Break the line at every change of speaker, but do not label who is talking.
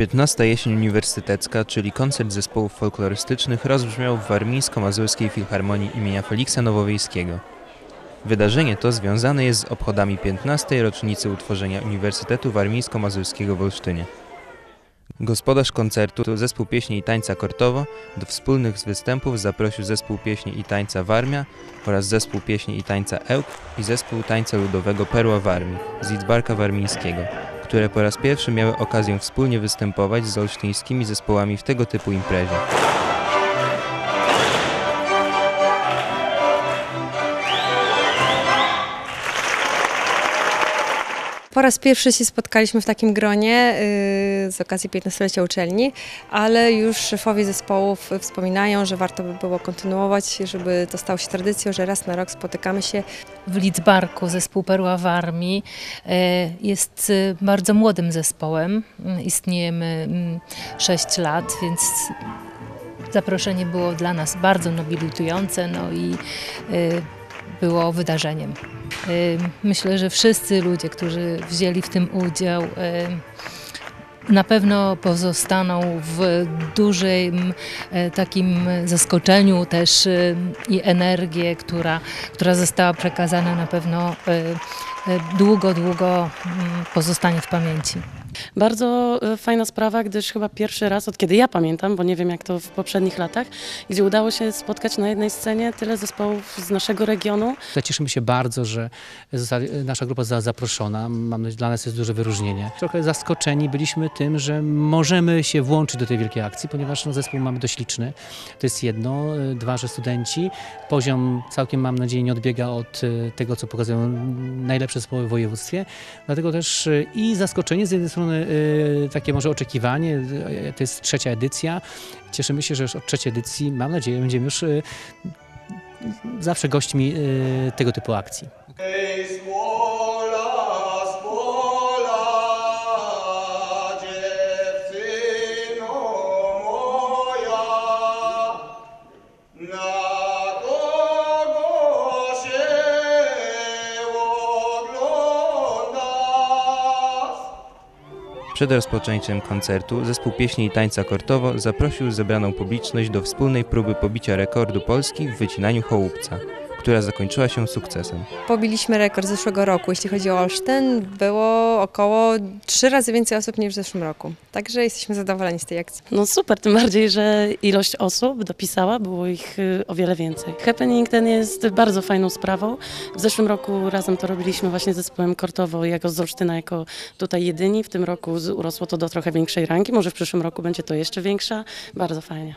15. jesień uniwersytecka, czyli koncert zespołów folklorystycznych rozbrzmiał w Warmińsko-Mazurskiej Filharmonii imienia Feliksa Nowowiejskiego. Wydarzenie to związane jest z obchodami 15. rocznicy utworzenia Uniwersytetu Warmińsko-Mazurskiego w Olsztynie. Gospodarz koncertu to zespół pieśni i tańca Kortowo do wspólnych występów zaprosił zespół pieśni i tańca Warmia oraz zespół pieśni i tańca Ełk i zespół tańca ludowego Perła Warmii z Lidzbarka Warmińskiego, które po raz pierwszy miały okazję wspólnie występować z olsztyńskimi zespołami w tego typu imprezie.
Po raz pierwszy się spotkaliśmy w takim gronie yy, z okazji 15-lecia uczelni, ale już szefowie zespołów wspominają, że warto by było kontynuować, żeby to stało się tradycją, że raz na rok spotykamy się.
w Lidzbarku zespół Perła w Armii e, jest e, bardzo młodym zespołem. Mm, Istniejemy mm, 6 lat, więc zaproszenie było dla nas bardzo nobilitujące no i było wydarzeniem. Myślę, że wszyscy ludzie, którzy wzięli w tym udział, na pewno pozostaną w dużym e, takim zaskoczeniu też i energię, która, która została przekazana na pewno e, długo, długo mm, pozostanie w pamięci.
Bardzo e, fajna sprawa, gdyż chyba pierwszy raz, od kiedy ja pamiętam, bo nie wiem jak to w poprzednich latach, gdzie udało się spotkać na jednej scenie tyle zespołów z naszego regionu.
Cieszymy się bardzo, że nasza grupa została zaproszona. Mam nadzieję, dla nas jest duże wyróżnienie. Trochę zaskoczeni byliśmy tym, że możemy się włączyć do tej wielkiej akcji, ponieważ no, zespół mamy dość liczny. To jest jedno. Dwa, że studenci. Poziom całkiem, mam nadzieję, nie odbiega od e, tego, co pokazują najlepsze zespoły w województwie. Dlatego też e, i zaskoczenie, z jednej strony e, takie może oczekiwanie. E, To jest trzecia edycja. Cieszymy się, że już od trzeciej edycji, mam nadzieję, będziemy już zawsze gośćmi tego typu akcji.
Przed rozpoczęciem koncertu zespół pieśni i tańca Kortowo zaprosił zebraną publiczność do wspólnej próby pobicia rekordu Polski w wycinaniu chołupca, która zakończyła się sukcesem.
Pobiliśmy rekord z zeszłego roku, jeśli chodzi o Olsztyn. Było około trzy razy więcej osób niż w zeszłym roku. Także jesteśmy zadowoleni z tej akcji.
No super, tym bardziej, że ilość osób dopisała, było ich y, o wiele więcej. Happening ten jest bardzo fajną sprawą. W zeszłym roku razem to robiliśmy właśnie z zespołem Kortowo, jako z Olsztyna, jako tutaj jedyni. W tym roku urosło to do trochę większej rangi, może w przyszłym roku będzie to jeszcze większa. Bardzo fajnie.